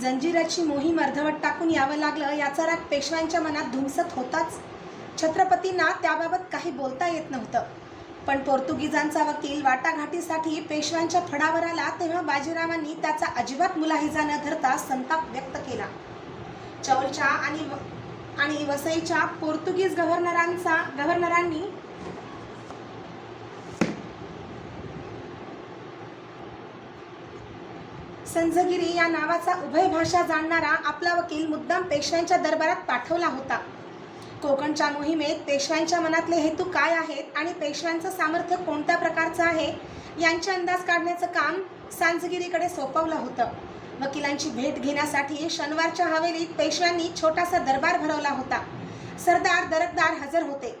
जंजिराची मोहीम अर्धवट टाकून यावं लागलं. याचा राग पेशव्यांच्या मनात धुमसत होताच. छत्रपतींना त्याबाबत काही बोलता येत नव्हतं. पण पोर्तुगीजांचा वकील वाटाघाटीसाठी पेशव्यांच्या फडावर आला तेव्हा बाजीरावांनी त्याचा अजिबात मुलाहिजा न धरता संताप व्यक्त केला. चौलच्या आणि व- आणि वसईच्या पोर्तुगीज गव्हर्नरांचा गव्हर्नरांनी संझगिरी या नावाचा उभय भाषा जाणणारा आपला वकील मुद्दाम पेशव्यांच्या दरबारात पाठवला होता. कोकणच्या मोहिमेत पेशव्यांच्या मनातले हेतू काय आहेत आणि पेशव्यांचं सामर्थ्य कोणत्या प्रकारचं आहे यांचे अंदाज काढण्याचं काम सांझगिरीकडे सोपवलं होतं. वकिलांची भेट घेण्यासाठी शनिवारच्या हवेलीत पेशव्यांनी छोटासा दरबार भरवला होता. सरदार दरकदार हजर होते.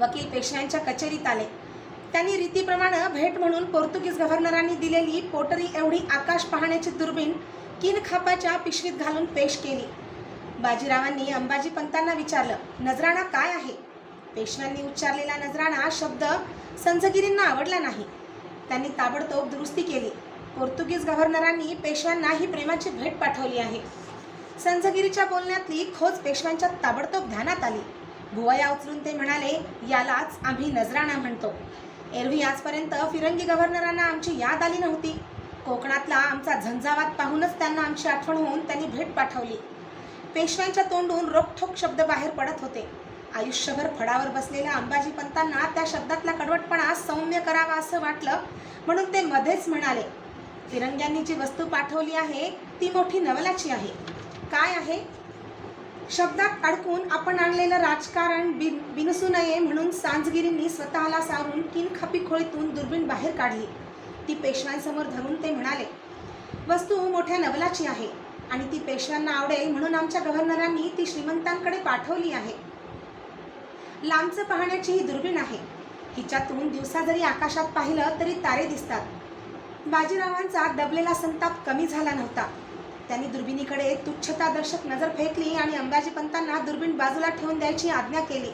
वकील पेशव्यांच्या कचेरीत आले. त्यांनी रीतीप्रमाणे भेट म्हणून पोर्तुगीज गव्हर्नरांनी दिलेली पोटरी एवढी आकाश पाहण्याची दुर्बीण किन खापाच्या पिशवीत घालून पेश केली. बाजीरावांनी अंबाजी पंतांना विचारलं नजराणा काय आहे? पेशव्यांनी उच्चारलेला नजराणा शब्द संझगिरींना आवडला नाही. त्यांनी ताबडतोब दुरुस्ती केली. पोर्तुगीज गव्हर्नरांनी पेशव्यांना ही प्रेमाची भेट पाठवली आहे. संझगिरीच्या बोलण्यातली खोज पेशव्यांच्या ताबडतोब ध्यानात आली. भुवया उचलून ते म्हणाले यालाच आम्ही नजराणा म्हणतो. एरवी आजपर्यंत फिरंगी गव्हर्नरांना आमची याद आली नव्हती. कोकणातला आमचा झंझावात पाहूनच त्यांना आमची आठवण होऊन त्यांनी भेट पाठवली. पेशव्यांच्या तोंडून रोखठोक शब्द बाहेर पडत होते. आयुष्यभर फडावर बसलेल्या अंबाजी पंतांना त्या शब्दातला कडवटपणा सौम्य करावा असं वाटलं म्हणून ते मध्येच म्हणाले फिरंग्यांनी जी वस्तू पाठवली आहे ती मोठी नवलाची आहे. काय आहे? शब्दात अडकून आपण आणलेलं राजकारण बिन बिनसू नये म्हणून सांजगिरींनी स्वतःला सारून किनखपी खोळीतून दुर्बीण बाहेर काढली. ती पेशव्यांसमोर धरून ते म्हणाले वस्तू मोठ्या नवलाची आहे आणि ती पेशव्यांना आवडेल म्हणून आमच्या गव्हर्नरांनी ती श्रीमंतांकडे पाठवली आहे. लांबचं पाहण्याची ही दुर्बीण आहे. हिच्यातून दिवसा जरी आकाशात पाहिलं तरी तारे दिसतात. बाजीरावांचा दबलेला संताप कमी झाला नव्हता. त्यांनी दुर्बिणीकडे तुच्छतादर्शक नजर फेकली आणि अंबाजी पंतांना दुर्बीण बाजूला ठेवून द्यायची आज्ञा केली.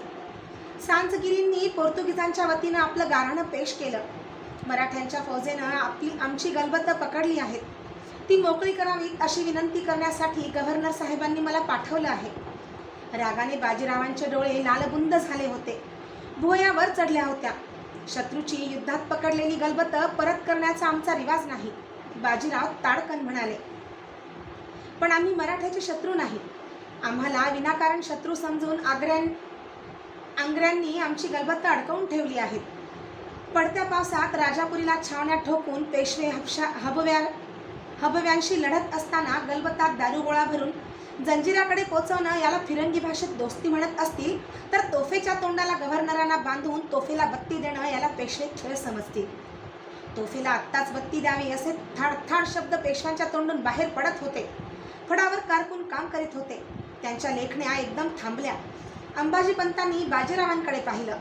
सांजगिरींनी पोर्तुगीजांच्या वतीनं आपलं गाऱ्हाणं पेश केलं. मराठ्यांच्या फौजेनं आपली आमची गलबत पकडली आहेत. ती मोकळी करावी अशी विनंती करण्यासाठी गव्हर्नर साहेबांनी मला पाठवलं आहे. रागाने बाजीरावांचे डोळे लालबुंद झाले होते. भुवयावर चढल्या होत्या. शत्रूची युद्धात पकडलेली गलबत परत करण्याचा आमचा रिवाज नाही. बाजीराव ताडकन म्हणाले पण आम्ही मराठ्याचे शत्रू नाही. आम्हाला विनाकारण शत्रू समजून आग्र्यां आंग्र्यांनी आमची गलबत्ता अडकवून ठेवली आहेत पडत्या पावसात राजापुरीला छावण्यात ठोकून पेशवे हबशा हबव्या हबव्यांशी लढत असताना गलबतात दारुगोळा भरून जंजिराकडे पोचवणं याला फिरंगी भाषेत दोस्ती म्हणत असतील तर तोफेच्या तोंडाला गव्हर्नरांना बांधून तोफेला बत्ती देणं याला पेशवे खेळ समजतील. तोफेला आत्ताच बत्ती द्यावी असे थाड थाड शब्द पेशव्यांच्या तोंडून बाहेर पडत होते. फडावर कारकून काम करीत होते. त्यांच्या लेखण्या एकदम थांबल्या. अंबाजी पंतांनी बाजीरावांकडे पाहिलं.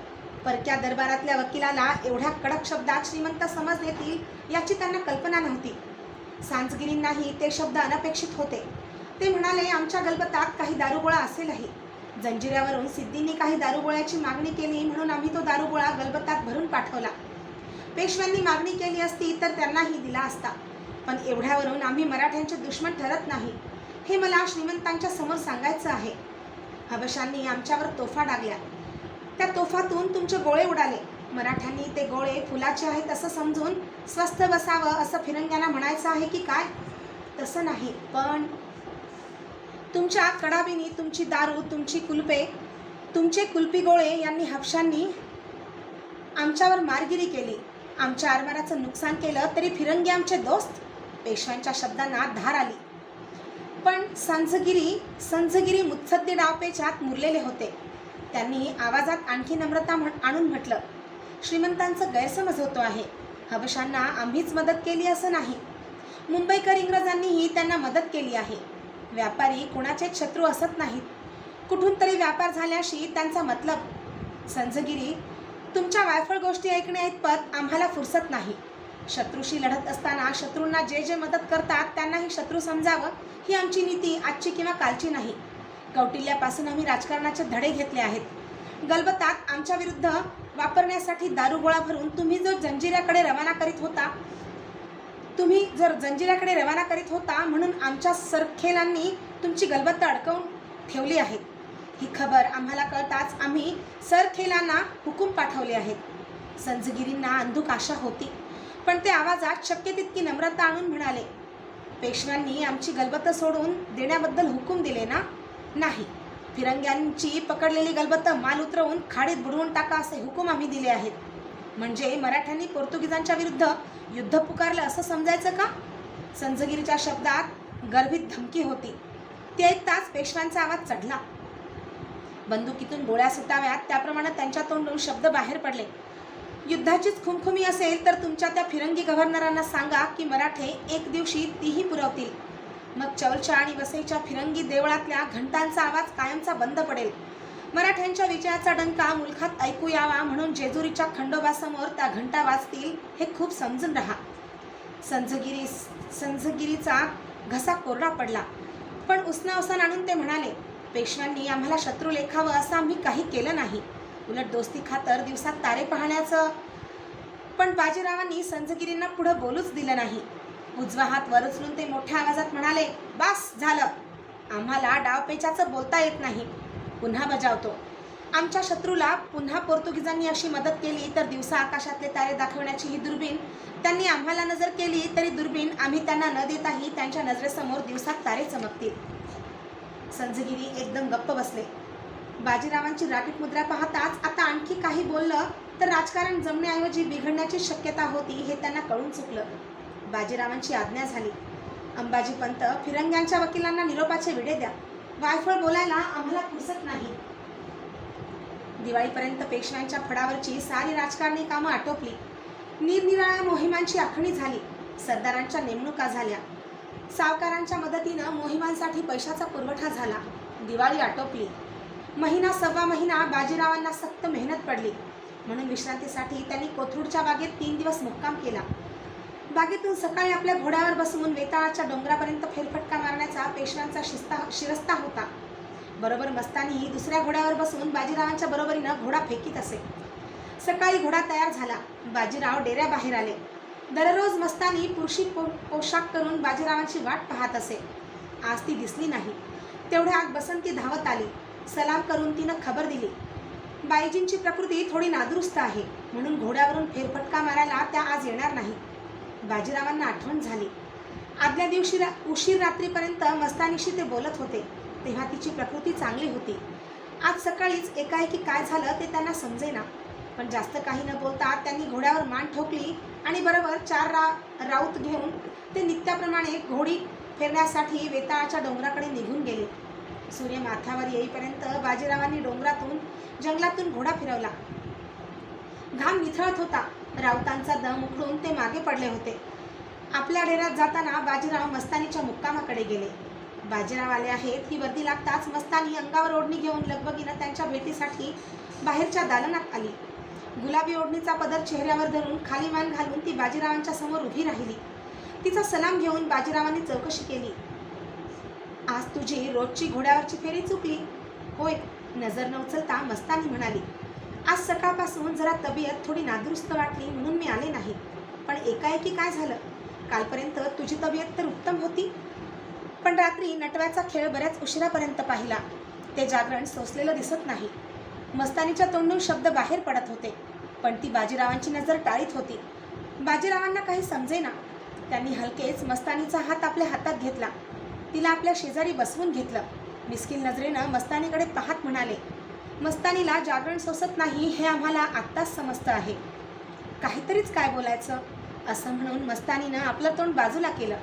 परक्या दरबारातल्या वकिलाला एवढ्या कडक शब्दात श्रीमंत समज येतील याची त्यांना कल्पना नव्हती. सांजगिरींनाही ते शब्द अनपेक्षित होते. ते म्हणाले आमच्या गलबतात काही दारुगोळा असेलही. जंजिऱ्यावरून सिद्धींनी काही दारुगोळ्याची मागणी केली म्हणून आम्ही तो दारुगोळा गलबतात भरून पाठवला. पेशव्यांनी मागणी केली असती तर त्यांनाही दिला असता. पण एवढ्यावरून आम्ही मराठ्यांचे दुश्मन ठरत नाही. हे मला श्रीमंतांच्या समोर सांगायचं आहे. हबशांनी आमच्यावर तोफा डागल्या. त्या तोफातून तुमचे गोळे उडाले. मराठ्यांनी ते गोळे फुलाचे आहेत असं समजून स्वस्थ बसावं असं फिरंग्यांना म्हणायचं आहे की काय? तसं नाही पण तुमच्या कडाबिनी तुमची दारू तुमची कुलपे तुमचे कुलपी गोळे यांनी हबशांनी आमच्यावर मारगिरी केली. आमच्या आरमाराचं नुकसान केलं तरी फिरंगी आमचे दोस्त? पेशव्यांच्या शब्दांना धार आली. पण संझगिरी संझगिरी मुत्सद्दी डावपेचात मुरलेले होते. त्यांनी आवाजात आणखी नम्रता म्हण आणून म्हटलं श्रीमंतांचं गैरसमज होतो आहे. हबशांना आम्हीच मदत केली असं नाही. मुंबईकर इंग्रजांनीही त्यांना मदत केली आहे. व्यापारी कुणाचे शत्रू असत नाहीत. कुठून तरी व्यापार झाल्याशी त्यांचा मतलब. संझगिरी तुमच्या वायफळ गोष्टी ऐकण्याइतपत आम्हाला फुरसत नाही. शत्रूशी लढत असताना शत्रूंना जे जे मदत करतात त्यांनाही शत्रू समजावं ही आमची नीती आजची किंवा कालची नाही. कौटिल्यापासून आम्ही राजकारणाचे धडे घेतले आहेत. गलबतात आमच्या विरुद्ध वापरण्यासाठी दारुगोळा भरून तुम्ही जो जंजिऱ्याकडे रवाना करीत होता तुम्ही जर जंजिऱ्याकडे रवाना करीत होता म्हणून आमच्या सरखेलांनी तुमची गलबत्ता अडकवून ठेवली आहे. ही खबर आम्हाला कळताच आम्ही सरखेलांना हुकूम पाठवले आहेत संजगिरींना अंधुक आशा होती. पण ते आवाजात शक्य तितकी नम्रता आणून म्हणाले पेशव्यांनी आमची गलबत्त सोडून देण्याबद्दल हुकूम दिले ना? नाही. फिरंग्यांची पकडलेली गलबत्त माल उतरवून खाडीत बुडवून टाका असे हुकूम आम्ही दिले आहेत. म्हणजे मराठ्यांनी पोर्तुगीजांच्या विरुद्ध युद्ध पुकारलं असं समजायचं का संजगिरीच्या शब्दात गर्भित धमकी होती. ते ऐकताच पेशव्यांचा आवाज चढला. बंदुकीतून गोळ्या सुटाव्यात त्याप्रमाणे त्यांच्या तोंडून शब्द बाहेर पडले. युद्धाचीच खुमखुमी असेल तर तुमच्या त्या फिरंगी गव्हर्नरांना सांगा की मराठे एक दिवशी तीही पुरवतील. मग चौलच्या आणि वसईच्या फिरंगी देवळातल्या घंटांचा आवाज कायमचा बंद पडेल. मराठ्यांच्या विजयाचा डंका मुलखात ऐकू यावा म्हणून जेजुरीच्या खंडोबासमोर त्या घंटा वाजतील हे खूप समजून राहा. संजगिरी संजगिरीचा घसा कोरडा पडला. पण उसना उसन आणून ते म्हणाले पेशव्यांनी आम्हाला शत्रू लेखावं असं आम्ही काही केलं नाही. उलट दोस्ती खातर दिवसात तारे पाहण्याचं. पण बाजीरावांनी संजगिरींना पुढं बोलूच दिलं नाही. उजवा हात वर उचलून ते मोठ्या आवाजात म्हणाले बास झालं. आम्हाला डावपेचाचं बोलता येत नाही. पुन्हा बजावतो. आमच्या शत्रूला पुन्हा पोर्तुगीजांनी अशी मदत केली तर दिवसा आकाशातले तारे दाखवण्याची ही दुर्बीण. त्यांनी आम्हाला नजर केली तरी दुर्बीण. आम्ही त्यांना न देताही त्यांच्या नजरेसमोर दिवसात तारे चमकतील. संजगिरी एकदम गप्प बसले. बाजीरावांची राकीट मुद्रा पाहताच आता आणखी काही बोललं तर राजकारण जमण्याऐवजी बिघडण्याची शक्यता होती हे त्यांना कळून चुकलं. बाजीरावांची आज्ञा झाली. अंबाजी पंत फिरंग्यांच्या वकिलांना निरोपाचे विडे द्या. वायफळ बोलायला आम्हाला पुसत नाही. दिवाळीपर्यंत पेशव्यांच्या फडावरची सारी राजकारणी कामं आटोपली. निरनिराळ्या मोहिमांची आखणी झाली. सरदारांच्या नेमणुका झाल्या. सावकारांच्या मदतीनं मोहिमांसाठी पैशाचा पुरवठा झाला. दिवाळी आटोपली. महिना सव्वा महिना बाजीरावांना सक्त मेहनत पडली. म्हणून विश्रांतीसाठी त्यांनी कोथरूडच्या बागेत तीन दिवस मुक्काम केला. बागेतून सकाळी आपल्या घोड्यावर बसवून वेताळाच्या डोंगरापर्यंत फेरफटका मारण्याचा पेशव्यांचा शिस्ता शिरस्ता होता. बरोबर मस्तानीही दुसऱ्या घोड्यावर बसून बाजीरावांच्या बरोबरीनं घोडा फेकीत असे. सकाळी घोडा तयार झाला. बाजीराव डेऱ्याबाहेर आले. दररोज मस्तानी पुरुषी पो पोशाख करून बाजीरावांची वाट पाहत असे. आज ती दिसली नाही. तेवढ्या आत बसंती धावत आली. सलाम करून तिनं खबर दिली. बाईजींची प्रकृती थोडी नादुरुस्त आहे म्हणून घोड्यावरून फेरफटका मारायला त्या आज येणार नाही. बाजीरावांना आठवण झाली. आदल्या दिवशी रा उशीर रात्रीपर्यंत मस्तानीशी ते बोलत होते तेव्हा तिची प्रकृती चांगली होती. आज सकाळीच एकाएकी काय झालं ते त्यांना समजेना पण जास्त काही न बोलता त्यांनी घोड्यावर मान ठोकली आणि बरोबर चार रा राऊत घेऊन ते नित्याप्रमाणे घोडी फिरण्यासाठी वेताळाच्या डोंगराकडे निघून गेले. सूर्य माथ्यावर येईपर्यंत बाजीरावांनी डोंगरातून जंगलातून घोडा फिरवला. घाम निथळत होता. राऊतांचा दम उखडून ते मागे पडले होते. आपल्या डेरात जाताना बाजीराव मस्तानीच्या मुक्कामाकडे गेले. बाजीराव आले आहेत ही वर्दी लागताच मस्तानी अंगावर ओढणी घेऊन लगबगीनं त्यांच्या भेटीसाठी बाहेरच्या दालनात आली. गुलाबी ओढणीचा पदर चेहऱ्यावर धरून खाली मान घालून ती बाजीरावांच्या समोर उभी राहिली. तिचा सलाम घेऊन बाजीरावांनी चौकशी केली. आज तुझी रोजची घोड्यावरची फेरी चुकली. होय नजर न उचलता मस्तानी म्हणाली आज सकाळपासून जरा तब्येत थोडी नादुरुस्त वाटली म्हणून मी आले नाही. पण एकाएकी काय झालं? कालपर्यंत तुझी तब्येत तर उत्तम होती. पण रात्री नटव्याचा खेळ बऱ्याच उशिरापर्यंत पाहिला. ते जागरण सोसलेलं दिसत नाही. मस्तानीच्या तोंडून शब्द बाहेर पडत होते. पण ती बाजीरावांची नजर टाळीत होती. बाजीरावांना काही समजेना. त्यांनी हलकेच मस्तानीचा हात आपल्या हातात घेतला. तिला आपल्या शेजारी बसवून घेतलं. मिस्किल नजरेनं मस्तानीकडे पाहत म्हणाले मस्तानीला जागरण सोसत नाही हे आम्हाला आत्ताच समजतं आहे. काहीतरीच काय बोलायचं? असं म्हणून मस्तानीनं आपलं तोंड बाजूला केलं.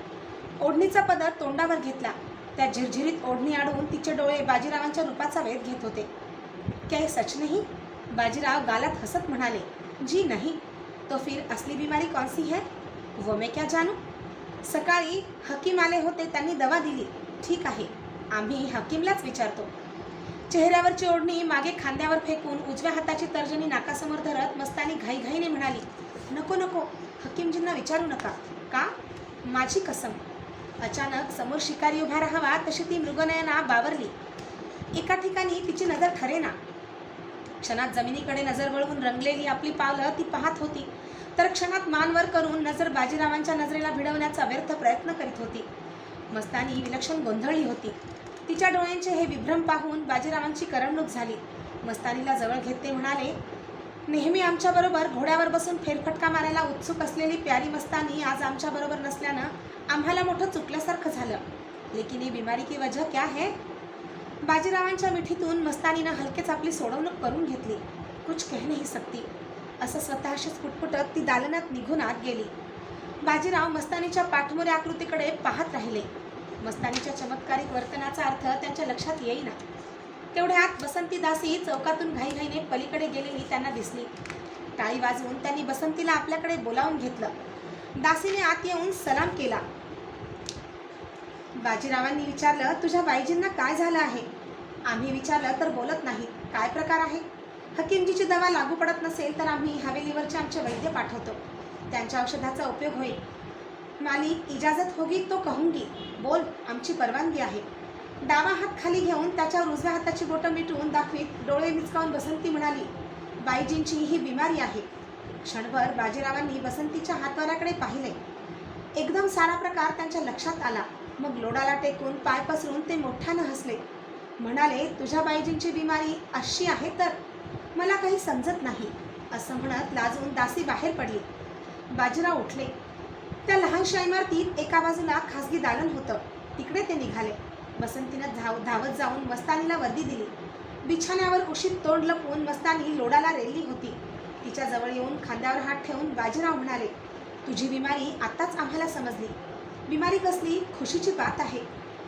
ओढणीचा पदर तोंडावर घेतला. त्या झिरझिरीत ओढणी अडवून तिचे डोळे बाजीरावांच्या रूपाचा वेध घेत होते. काय सच नाही? बाजीराव गालात हसत म्हणाले जी नहीं. तो फिर असली बीमारी कौन सी है? वो मैं क्या जानू? सकाळी हकीम आले होते त्यांनी दवा दिली. ठीक आहे आम्ही हकीमलाच विचारतो. चेहऱ्यावरची ओढणी मागे खांद्यावर फेकून उजव्या हाताची तर्जनी नाकासमोर धरत मस्तानी घाईघाईने म्हणाली नको नको हकीमजींना विचारू नका. का? माझी कसम. अचानक समोर शिकारी उभा राहावा तशी ती मृगनयना बावरली. एका ठिकाणी तिची नजर ठरेना. क्षणात जमिनीकडे नजर वळवून रंगलेली आपली पावलं ती पाहत होती. तर क्षणात मानवर करून नजर बाजीरावांच्या नजरेला भिडवण्याचा व्यर्थ प्रयत्न करीत होती. मस्तानी विलक्षण गोंधळली होती. तिच्या डोळ्यांचे हे विभ्रम पाहून बाजीरावांची करमणूक झाली. मस्तानीला जवळ घेत ते म्हणाले नेहमी आमच्याबरोबर घोड्यावर बसून फेरफटका मारायला उत्सुक असलेली प्यारी मस्तानी आज आमच्याबरोबर नसल्यानं आम्हाला मोठं चुकल्यासारखं झालं. लेकिन ही बिमारी की वजह क्या है? बाजीरावांच्या मिठीतून मस्तानीनं हलकेच आपली सोडवणूक करून घेतली. कुछ कह नाही सकती. असं स्वतःशीच फुटफुटत ती दालनात निघून आत गेली. बाजीराव मस्तानीच्या पाठमोऱ्या आकृतीकडे पाहत राहिले. मस्तानीच्या चमत्कारिक वर्तनाचा अर्थ त्यांच्या लक्षात येईना. तेवढ्यात बसंती दासी चौकातून घाईघाईने पलीकडे गेलेली त्यांना दिसली. टाळी वाजवून त्यांनी बसंतीला आपल्याकडे बोलावून घेतलं. दासीने आत येऊन सलाम केला. बाजीरावांनी विचारलं तुझ्या बाईजींना काय झालं आहे? आम्ही विचारलं तर बोलत नाहीत काय प्रकार आहे? हकीमजीची दवा लागू पडत नसेल तर आम्ही हवेलीवरचे आमचे वैद्य पाठवतो. त्यांच्या औषधाचा उपयोग होईल. मालिक इजाजत होगी तो कहूंगी. बोल आमची परवानगी आहे. डावा हात खाली घेऊन त्याच्यावर उजव्या हाताची बोटं मिटवून दाखवीत डोळे विचकावून बसंती म्हणाली बाईजींची ही बिमारी आहे. क्षणभर बाजीरावांनी बसंतीच्या हातवाऱ्याकडे पाहिले. एकदम सारा प्रकार त्यांच्या लक्षात आला. मग लोडाला टेकून पाय पसरून ते मोठ्यानं हसले. म्हणाले तुझ्या बाईजींची बिमारी अशी आहे तर मला काही समजत नाही. असं म्हणत लाजून दासी बाहेर पडली. बाजीराव उठले. त्या लहानशा इमारतीत एका बाजूला खासगी दालन होतं. तिकडे ते निघाले. बसंतीनं धाव धावत जाऊन मस्तानीला वर्दी दिली. बिछाण्यावर उशीत तोंड लपवून मस्तानी लोडाला रेलली होती. तिच्या जवळ येऊन खांद्यावर हात ठेवून बाजीराव म्हणाले तुझी बिमारी आत्ताच आम्हाला समजली. बिमारी कसली? खुशीची बात आहे.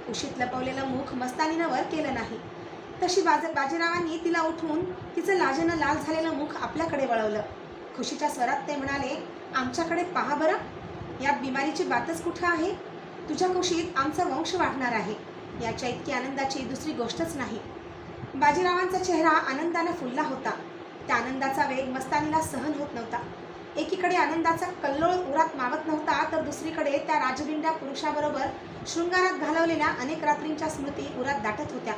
उशीत लपवलेलं मुख मस्तानीनं वर केलं नाही. तशी बाज बाजीरावांनी तिला उठवून तिचं लाजेनं लाल झालेलं मुख आपल्याकडे वळवलं. खुशीच्या स्वरात ते म्हणाले आमच्याकडे पहा बरं यात बिमारीची बातच कुठं आहे? तुझ्या कुशीत आमचा वंश वाढणार आहे. याच्या इतकी आनंदाची दुसरी गोष्टच नाही. बाजीरावांचा चेहरा आनंदानं फुलला होता. त्या आनंदाचा वेग मस्तानीला सहन होत नव्हता. एकीकडे आनंदाचा कल्लोळ उरात मावत नव्हता तर दुसरीकडे त्या राजबिंड्या पुरुषाबरोबर शृंगारात घालवलेल्या अनेक रात्रींच्या स्मृती उरात दाटत होत्या.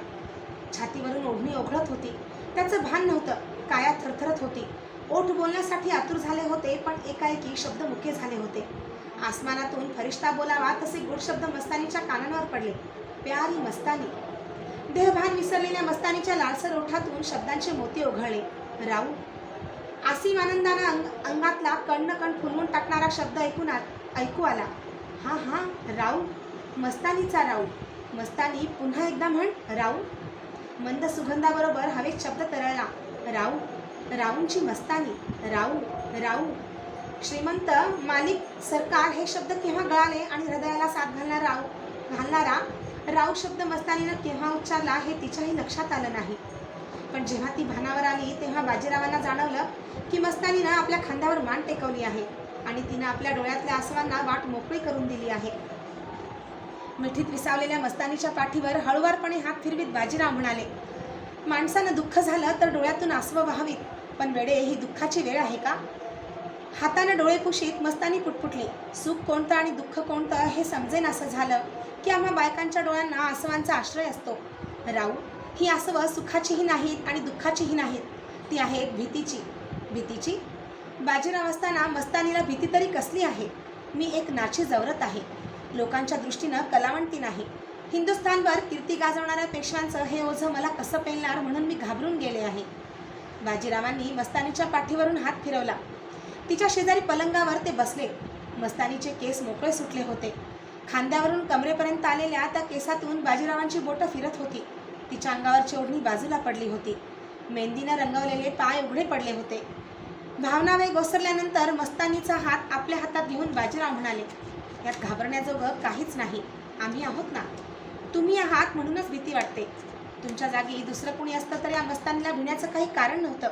छातीवरून ओढणी ओघळत होती. त्याचं भान नव्हतं. काया थरथरत होती. ओठ बोलण्यासाठी आतुर झाले होते पण एकाएकी शब्द मुके झाले होते. आसमानातून फरिश्ता बोलावा तसे गोड शब्द मस्तानीच्या कानांवर पडले. प्यारी मस्तानी. देहभान विसरलेल्या मस्तानीच्या लालसर ओठातून शब्दांचे मोती ओघळले. राऊ आसिम आनंदानं अंग अंगातला कण कण फुलवून टाकणारा शब्द ऐकून ऐकू आला. हां हां राऊ मस्तानीचा राऊ मस्तानी पुन्हा एकदा म्हण राऊ मंद सुगंधाबरोबर हवेत शब्द तरळला. राऊ राऊंची मस्तानी. राऊ राऊ. श्रीमंत मालिक सरकार हे शब्द केव्हा गळाले आणि हृदयाला साथ घालणारा राव? घालणारा राऊ शब्द मस्तानीनं केव्हा उच्चारला हे तिच्याही लक्षात आलं नाही. पण जेव्हा ती भानावर आली तेव्हा बाजीरावांना जाणवलं की मस्तानीनं आपल्या खांद्यावर मान टेकवली आहे आणि तिनं आपल्या डोळ्यातल्या आसवांना वाट मोकळी करून दिली आहे. मिठीत विसावलेल्या मस्तानीच्या पाठीवर हळुवारपणे हात फिरवीत बाजीराव म्हणाले माणसानं दुःख झालं तर डोळ्यातून आसवं व्हावीत पण वेडे ही दुःखाची वेळ आहे का? हातानं डोळे पुशीत मस्तानी पुटपुटली सुख कोणतं आणि दुःख कोणतं हे समजेन असं झालं की आम्हा बायकांच्या डोळ्यांना आसवांचा आश्रय असतो. राऊ ही आसवं सुखाचीही नाहीत आणि दुःखाचीही नाहीत ती आहे भीतीची. भीतीची? बाजीराव असताना मस्तानीला भीती तरी कसली आहे? मी एक नाची जवरत आहे. लोकांच्या दृष्टीनं कलावंती नाही. हिंदुस्थानवर कीर्ती गाजवणाऱ्या पेशव्यांचं हे ओझं मला कसं पेलणार म्हणून मी घाबरून गेले आहे. बाजीरावांनी मस्तानीच्या पाठीवरून हात फिरवला. तिच्या शेजारी पलंगावर ते बसले. मस्तानीचे केस मोकळे सुटले होते. खांद्यावरून कमरेपर्यंत आलेल्या त्या केसातून बाजीरावांची बोटं फिरत होती. तिच्या अंगावरची ओढणी बाजूला पडली होती. मेहंदीनं रंगवलेले पाय उघडे पडले होते. भावनावेग ओसरल्यानंतर मस्तानीचा हात आपल्या हातात घेऊन बाजीराव म्हणाले यात घाबरण्याजोगं काहीच नाही. आम्ही आहोत ना? तुम्ही आहात म्हणूनच भीती वाटते. तुमच्या जागी दुसरं कुणी असतं तर या मस्तानीला भिण्याचं काही कारण नव्हतं.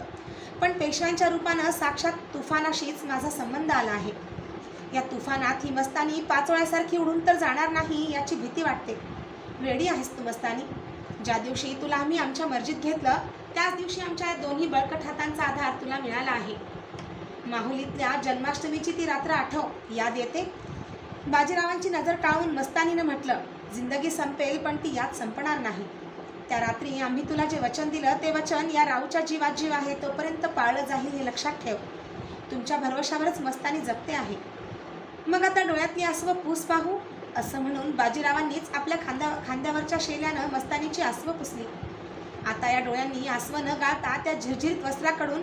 पण पेशव्यांच्या रूपानं साक्षात तुफानाशीच माझा संबंध आला आहे. या तुफानात ही मस्तानी पाचोळ्यासारखी उडून तर जाणार नाही याची भीती वाटते. वेडी आहेस तू मस्तानी. ज्या दिवशी तुला आम्ही आमच्या मर्जीत घेतलं त्याच दिवशी आमच्या या दोन्ही बळकट हातांचा आधार तुला मिळाला आहे. माहुलीतल्या जन्माष्टमीची ती रात्र आठव. याद येते? बाजीरावांची नजर टाळून मस्तानीनं म्हटलं जिंदगी संपेल पण ती यात संपणार नाही. त्या रात्री आम्ही तुला जे वचन दिलं ते वचन या राऊच्या जीवात जीव आहे तोपर्यंत पाळलं जाईल हे लक्षात ठेव. तुमच्या भरवशावरच मस्तानी जगते आहे. मग आता डोळ्यातली आसवं पूस पाहू. असं म्हणून बाजीरावांनीच आपल्या खांद्या खांद्यावरच्या शेल्यानं मस्तानीची आसवं पुसली. आता या डोळ्यांनी आसवं न गाळता त्या झिरझिरीत वस्त्राकडून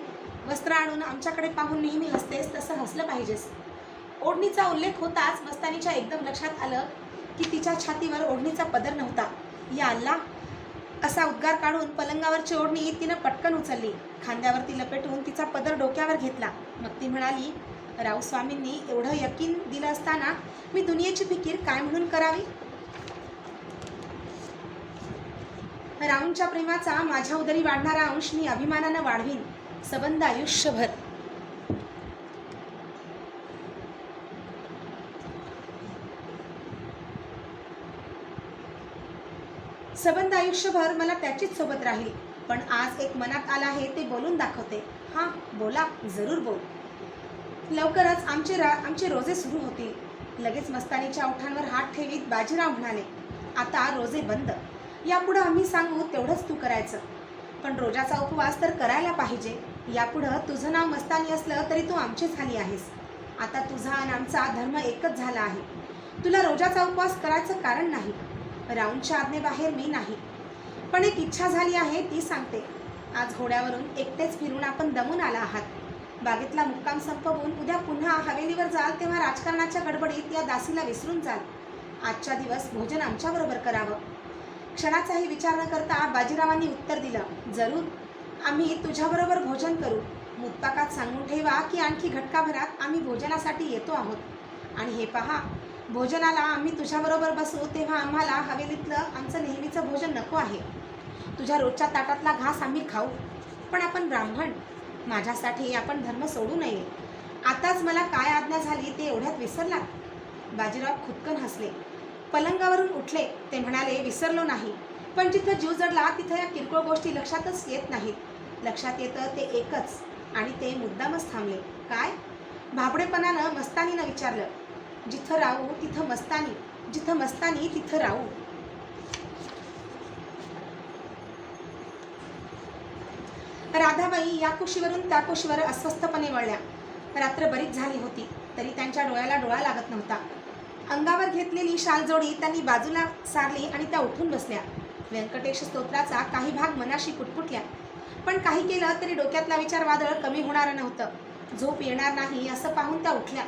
वस्त्र आणून आमच्याकडे पाहून नेहमी हसतेस तसं हसलं पाहिजेस. ओढणीचा उल्लेख होताच मस्तानीच्या एकदम लक्षात आलं की तिच्या छातीवर ओढणीचा पदर नव्हता. या अल्ला असा उद्गार काढून पलंगावरची ओढणी तिनं पटकन उचलली. खांद्यावरती लपेटून तिचा पदर डोक्यावर घेतला. मग ती म्हणाली राऊ स्वामींनी एवढं यकीन दिलं असताना मी दुनियेची फिकीर काय म्हणून करावी? राऊंच्या प्रेमाचा माझ्या उदरी वाढणारा अंश मी अभिमानानं वाढवीन. सबंध आयुष्यभर. सबंध आयुष्यभर मला त्याचीच सोबत राहील. पण आज एक मनात आला आहे ते बोलून दाखवते. हां बोला जरूर बोल. लवकरच आमचे रा आमचे रोजे सुरू होतील. लगेच मस्तानीच्या ओठांवर हात ठेवीत बाजीराव म्हणाले आता रोजे बंद. यापुढं आम्ही सांगू तेवढंच तू करायचं. पण रोजाचा उपवास तर करायला पाहिजे. यापुढं तुझं नाव मस्तानी असलं तरी तू आमची झाली आहेस. आता तुझा आणि आमचा धर्म एकच झाला आहे. तुला रोजाचा उपवास करायचं कारण नाही. राऊंडच्या आज्ञेबाहेर मी नाही. पण एक इच्छा झाली आहे ती सांगते. आज घोड्यावरून एकटेच फिरून आपण दमून आला आहात. बागेतला मुक्काम संपवून उद्या पुन्हा हवेलीवर जाल तेव्हा राजकारणाच्या गडबडीत या दासीला विसरून जाल. आजच्या दिवस भोजन आमच्याबरोबर करावं. क्षणाचाही विचार न करता बाजीरावांनी उत्तर दिलं जरूर आम्ही तुझ्याबरोबर भोजन करू. मुत्ताकात सांगून ठेवा की आणखी घटकाभरात आम्ही भोजनासाठी येतो आहोत. आणि हे पहा भोजनाला आम्ही तुझ्याबरोबर बसू तेव्हा आम्हाला हवेलीतलं आमचं नेहमीचं भोजन नको आहे. तुझ्या रोजच्या ताटातला घास आम्ही खाऊ. पण आपण ब्राह्मण. माझ्यासाठी आपण धर्म सोडू नये. आताच मला काय आज्ञा झाली ते एवढ्यात विसरलात. बाजीराव खुदकन हसले. पलंगावरून उठले. ते म्हणाले विसरलो नाही. पण जिथं जीव जडला तिथं या किरकोळ गोष्टी लक्षातच येत नाहीत. लक्षात येतं ते एकच. आणि ते मुद्दामच थांबले. काय? भाबडेपणानं मस्तानीनं विचारलं. जिथं राहू तिथं मस्तानी जिथं मस्तानी तिथं राहू. राधाबाई या कुशीवरून त्या कुशीवर अस्वस्थपणे वळल्या. रात्र बरीच झाली होती तरी त्यांच्या डोळ्याला डोळा लागत नव्हता. अंगावर घेतलेली शालजोडी त्यांनी बाजूला सारली आणि त्या उठून बसल्या. व्यंकटेश स्तोत्राचा काही भाग मनाशी पुटपुटल्या पण काही केलं तरी डोक्यातला विचार वादळ कमी होणार नव्हतं. झोप येणार नाही असं पाहून त्या उठल्या.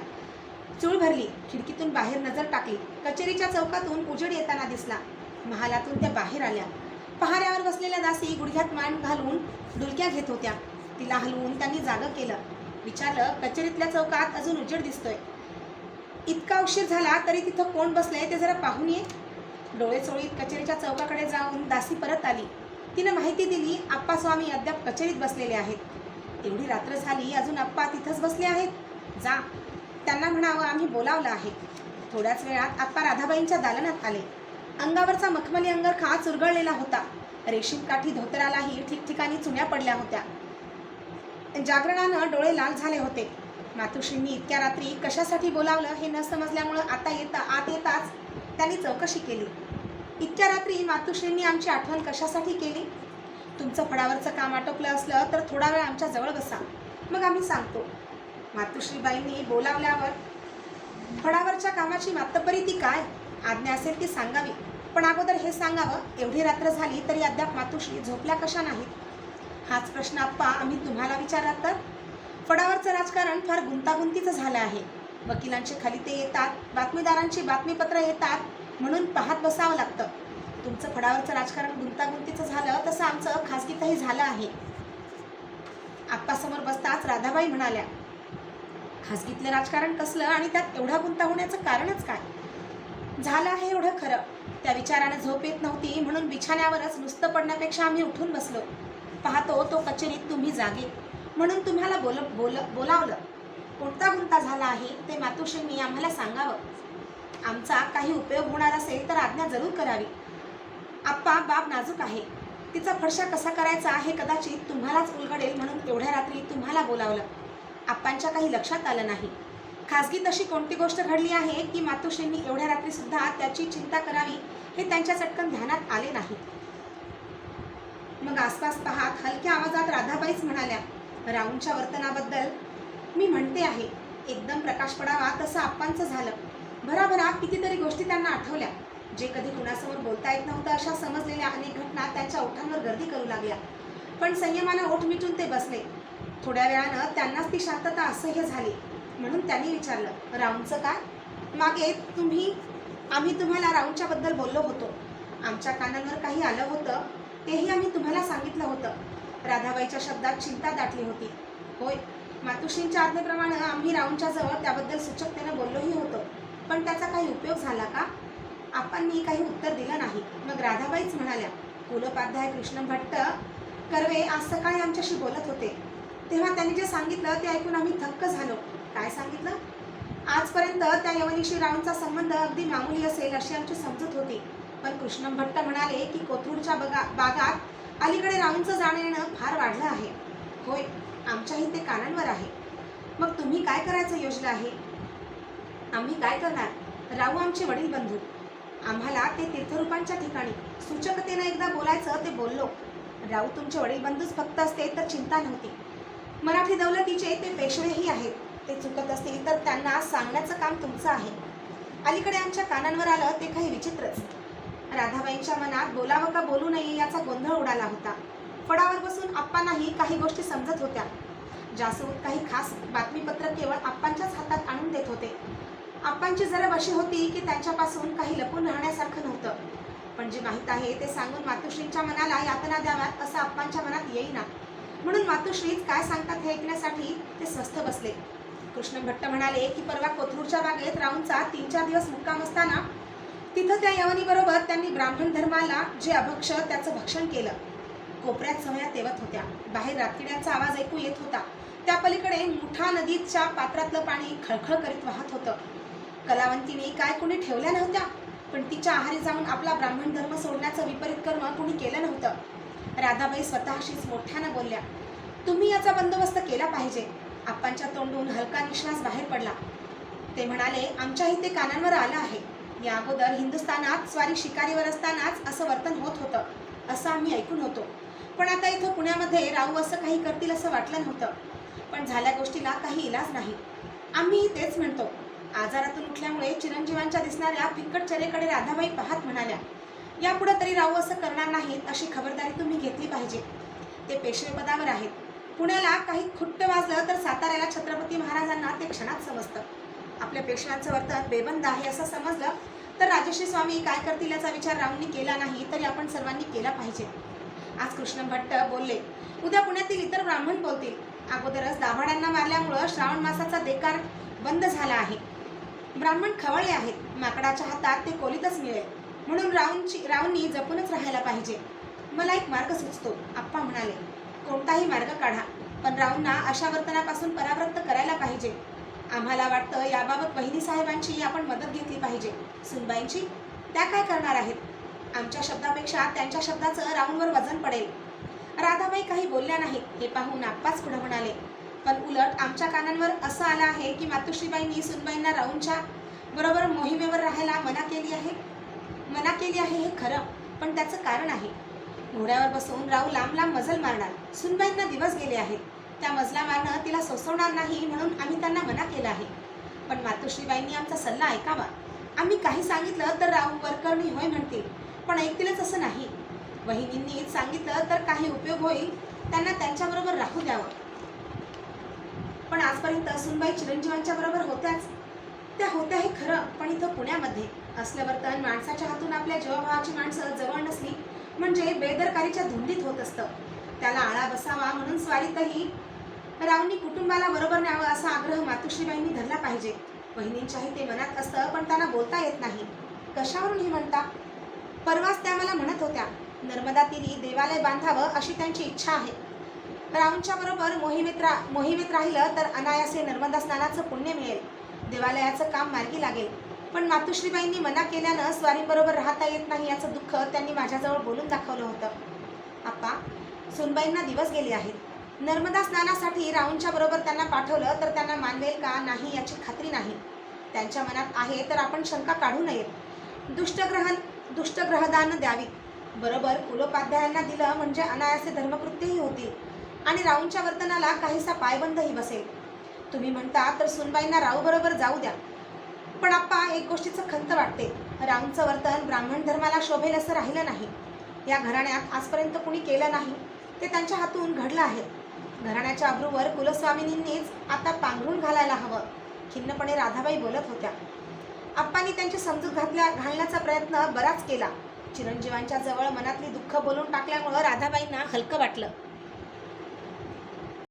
चूळ भरली खिडकीतून बाहेर नजर टाकली कचेरीच्या चौकातून उजेड येताना दिसला. महालातून त्या बाहेर आल्या. पहाऱ्यावर बसलेल्या दासी गुडघ्यात मान घालून डुलक्या घेत होत्या. तिला हलवून त्यांनी जागं केलं. विचारलं कचेरीतल्या चौकात अजून उजेड दिसतोय. इतका उशीर झाला तरी तिथं कोण बसलंय ते जरा पाहून ये. डोळे चोळीत कचेरीच्या चौकाकडे जाऊन दासी परत आली. तिनं माहिती दिली आप्पा स्वामी अद्याप कचेरीत बसलेले आहेत. एवढी रात्र झाली अजून आप्पा तिथंच बसले आहेत. जा. त्यांना म्हणावं आम्ही बोलावलं आहे. थोड्याच वेळात आप्पा राधाबाईंच्या दालनात आले. अंगावरचा मखमली अंगर अंगरखा चुरगळलेला होता. रेशीम काठी धोतरालाही ठिकठिकाणी चुन्या पडल्या होत्या. जागरणानं डोळे लाल झाले होते. मातुश्रींनी इतक्या रात्री कशासाठी बोलावलं हे न समजल्यामुळं आता येता आत येताच त्यांनी चौकशी केली. इतक्या रात्री मातुश्रींनी आमची आठवण कशासाठी केली? तुमचं फडावरचं काम आटोपलं असलं तर थोडा वेळ आमच्या जवळ बसा. मग आम्ही सांगतो. मातुश्रीबाईंनी बोलावल्यावर फडावरच्या कामाची मातब्बरी ती काय? आज्ञा असेल ती सांगावी. पण अगोदर हे सांगावं. एवढी रात्र झाली तरी अद्याप मातुश्री झोपल्या कशा नाहीत? हाच प्रश्न आप्पा आम्ही तुम्हाला विचारात तर? फडावरचं राजकारण फार गुंतागुंतीचं झालं आहे. वकिलांचे खाली ते येतात बातमीदारांची बातमीपत्र येतात म्हणून पाहत बसावं लागतं. तुमचं फडावरचं राजकारण गुंतागुंतीचं झालं तसं आमचं खासगीतही झालं आहे. आप्पासमोर बसताच राधाबाई म्हणाल्या खासगीतलं राजकारण कसलं आणि त्यात एवढा गुंता होण्याचं कारणच काय? झालं आहे एवढं खरं. त्या विचारानं झोप येत नव्हती म्हणून बिछाण्यावरच नुसतं पडण्यापेक्षा आम्ही उठून बसलो. पाहतो तो कचेरीत तुम्ही जागे. म्हणून तुम्हाला बोल बोल बोलावलं. कोणता गुंता झाला आहे ते मातोश्रींनी आम्हाला सांगावं? आमचा काही उपयोग होणार असेल तर आज्ञा जरूर करावी. आप्पा बाब नाजूक आहे. तिचा फडशा कसा करायचा हे कदाचित तुम्हालाच उलगडेल म्हणून एवढ्या रात्री तुम्हाला बोलावलं. आप्पांच्या काही लक्षात आलं नाही. खासगीत अशी कोणती गोष्ट घडली आहे की मातोश्रींनी एवढ्या रात्रीसुद्धा त्याची चिंता करावी हे त्यांच्या चटकन ध्यानात आले नाही. मग आसपास पाहत हलक्या आवाजात राधाबाईच म्हणाल्या राऊंडच्या वर्तनाबद्दल मी म्हणते आहे एकदम प्रकाश पडावा तसं आप्पांचं झालं. भराभरा कितीतरी गोष्टी त्यांना आठवल्या. जे कधी कुणासमोर बोलता येत नव्हतं अशा समजलेल्या अनेक घटना त्यांच्या ओठांवर गर्दी करू लागल्या. पण संयमानं ओठ मिटून ते बसले. थोड्या वेळानं त्यांनाच ती शांतता असह्य झाली. म्हणून त्यांनी विचारलं राऊंडचं काय? मागे तुम्ही आम्ही तुम्हाला राऊंडच्या बद्दल बोललो होतो. आमच्या कानांवर काही आलं होतं तेही आम्ही तुम्हाला सांगितलं होतं. राधाबाईच्या शब्दात चिंता दाटली होती. होय मातुश्रींच्या आज्ञेप्रमाणे आम्ही राऊंडच्या जवळ त्याबद्दल सूचकतेनं बोललोही होतो. पण त्याचा काही उपयोग झाला का? आपांनी काही उत्तर दिलं नाही. मग राधाबाईच म्हणाल्या कुलोपाध्याय कृष्ण भट्ट कर्वे आज सकाळी आमच्याशी बोलत होते. तेव्हा त्यांनी जे सांगितलं ते ऐकून आम्ही थक्क झालो. काय सांगितलं? आजपर्यंत त्या यवनीशी रावणचा संबंध अगदी मामुली असेल अशी आमची समजत होती. पण कृष्णम भट्ट म्हणाले की कोथरूडच्या बगा बागात अलीकडे रावणचं जाणं येणं फार वाढलं आहे. होय आमच्याही ते कानांवर आहे. मग तुम्ही काय करायचं योजना आहे? आम्ही काय करणार? राहू आमचे वडील बंधू. आम्हाला ते तीर्थरूपांच्या ठिकाणी सूचकतेनं एकदा बोलायचं ते बोललो. राहू तुमचे वडील बंधूच फक्त असते तर चिंता नव्हती. मराठी दौलतीचे ते पेशवेही आहेत. ते चुकत असतील तर त्यांना सांगण्याचं काम तुमचं आहे. अलीकडे आमच्या कानांवर आलं ते काही विचित्रच. राधाबाईंच्या मनात बोलावं का बोलू नये याचा गोंधळ उडाला होता. फडावर बसून आप्पांनाही काही गोष्टी समजत होत्या. ज्यासोबत काही खास बातमीपत्र केवळ आप्पांच्याच हातात आणून देत होते. आप्पांची जरा अशी होती की त्यांच्यापासून काही लपून राहण्यासारखं नव्हतं. पण जे माहीत आहे ते सांगून मातुश्रींच्या मनाला यातना द्याव्यात असं आप्पांच्या मनात येईना. म्हणून मातोश्रीत काय सांगतात हे ऐकण्यासाठी ते स्वस्थ बसले. कृष्ण भट्ट म्हणाले की परवा कोथरूडच्या बागेत राऊंचा तीन चार दिवस मुक्काम असताना तिथं त्या यवनीबरोबर त्यांनी ब्राह्मण धर्माला जे अभक्ष त्याचं भक्षण केलं. कोपऱ्यात समया तेवत होत्या. बाहेर रातकिड्यांचा आवाज ऐकू येत होता. त्या पलीकडे मुठा नदीच्या पात्रातलं पाणी खळखळ करीत वाहत होतं. कलावंतीने काय कुणी ठेवल्या नव्हत्या? पण तिच्या आहारी जाऊन आपला ब्राह्मण धर्म सोडण्याचं विपरीत कर्म कुणी केलं नव्हतं. राधाबाई स्वतःशीच मोठ्यानं बोलल्या तुम्ही याचा बंदोबस्त केला पाहिजे. आप्पांच्या तोंडून हलका निश्वास बाहेर पडला. ते म्हणाले आमच्याही ते कानांवर आलं आहे. या अगोदर हिंदुस्थानात स्वारी शिकारीवर असतानाच असं वर्तन होत होतं असं आम्ही ऐकून होतो. पण आता इथं पुण्यामध्ये राहू असं काही करतील असं वाटलं नव्हतं. पण झाल्या गोष्टीला काही इलाज नाही. आम्हीही तेच म्हणतो. आजारातून उठल्यामुळे चिरंजीवांच्या दिसणाऱ्या फिक्कट चेहरेकडे राधाबाई पाहत म्हणाल्या यापुढे तरी राहू असं करणार नाहीत अशी खबरदारी तुम्ही घेतली पाहिजे. ते पेशवेपदावर आहेत. पुण्याला काही खुट्ट वाजलं तर साताऱ्याला छत्रपती महाराजांना ते क्षणात समजतं. आपल्या पेशव्यांचं वर्तन बेबंद आहे असं समजलं तर राजश्री स्वामी काय करतील याचा विचार राऊंनी केला नाही तरी आपण सर्वांनी केला पाहिजे. आज कृष्ण भट्ट बोलले उद्या पुण्यातील इतर ब्राह्मण बोलतील. अगोदरच दाभाड्यांना मारल्यामुळं श्रावण मासाचा देकार बंद झाला आहे. ब्राह्मण खवळले आहेत. माकडाच्या हातात ते कोलीतच मिळेल. म्हणून राऊंची राऊंनी जपूनच राहायला पाहिजे. मला एक मार्ग सुचतो आप्पा म्हणाले. कोणताही मार्ग काढा पण राऊंना अशा वर्तनापासून परावृत्त करायला पाहिजे. आम्हाला वाटतं याबाबत वहिनी साहेबांची आपण मदत घेतली पाहिजे. सुनबाईंची? त्या काय करणार आहेत? आमच्या शब्दापेक्षा त्यांच्या शब्दाचं राऊंडवर वजन पडेल. राधाबाई काही बोलल्या नाहीत हे पाहून आप्पाच पुढे म्हणाले. पण उलट आमच्या कानांवर असं आलं आहे की मातुश्रीबाईंनी सुनबाईंना राऊंडच्या बरोबर मोहिमेवर राहायला मना केली आहे? मना केली आहे हे खरं पण त्याचं कारण आहे. घोड्यावर बसून राहू लांब लांब मजल मारणार. सुनबाईंना दिवस गेले आहेत. त्या मजला मारणं तिला सोसवणार नाही म्हणून आम्ही त्यांना मना केला आहे. पण मातोश्रीबाईंनी आमचा सल्ला ऐकावा. आम्ही काही सांगितलं तर राहू वरकरणी होय म्हणतील पण ऐकतीलच असं नाही. वहिनींनी सांगितलं तर काही उपयोग होईल त्यांना त्यांच्याबरोबर राहू द्यावं. पण आजपर्यंत सुनबाई चिरंजीवांच्या बरोबर होत्याच. त्या होत्या हे खरं पण इथं पुण्यामध्ये. असलं वर्तन माणसाच्या हातून आपल्या जीवाभावाची माणसं जवळ नसली म्हणजे बेदरकारीच्या धुंदीत होत असतं. त्याला आळा बसावा म्हणून स्वारीतही रावणी कुटुंबाला बरोबर न्यावं असा आग्रह मातुश्रीबाईंनी धरला पाहिजे. बहिणींच्याही ते मनात असतं पण त्यांना बोलता येत नाही. कशावरून हे म्हणता? परवाच त्या मला म्हणत होत्या नर्मदा तिरी देवालय बांधावं अशी त्यांची इच्छा आहे. राऊंडच्या बरोबर मोहिमेत रा मोहिमेत राहिलं तर अनायासे नर्मदा स्नानाचं पुण्य मिळेल. देवालयाचं काम मार्गी लागेल. पण मातुश्रीबाईंनी मना केल्यानं स्वारीबरोबर राहता येत नाही याचं दुःख त्यांनी माझ्याजवळ बोलून दाखवलं होतं. आप्पा सुनबाईंना दिवस गेले आहेत. नर्मदा स्नानासाठी राऊंच्या बरोबर त्यांना पाठवलं तर त्यांना मानवेल का नाही याची खात्री नाही. त्यांच्या मनात आहे तर आपण शंका काढू नयेत. दुष्टग्रहण दुष्टग्रहदान द्यावी. बरोबर कुलोपाध्यायांना दिलं म्हणजे अनायासे धर्मकृत्यही होतील. आणि राऊंडच्या वर्तनाला काहीसा पायबंदही बसेल. तुम्ही म्हणता तर सुनबाईंना राऊबरोबर जाऊ द्या. पण आप्पा एक गोष्टीचं खंत वाटते. रामचं वर्तन ब्राह्मण धर्माला शोभेल असं राहिलं नाही. या घराण्यात आजपर्यंत कुणी केलं नाही ते त्यांच्या हातून घडलं आहे. घराण्याच्या अब्रूवर कुलस्वामिनींनीच आता पांघरून घालायला हवं खिन्नपणे राधाबाई बोलत होत्या. आप्पांनी त्यांची समजूत घातल्या घालण्याचा प्रयत्न बराच केला. चिरंजीवांच्या जवळ मनातली दुःख बोलून टाकल्यामुळं राधाबाईंना हलकं वाटलं.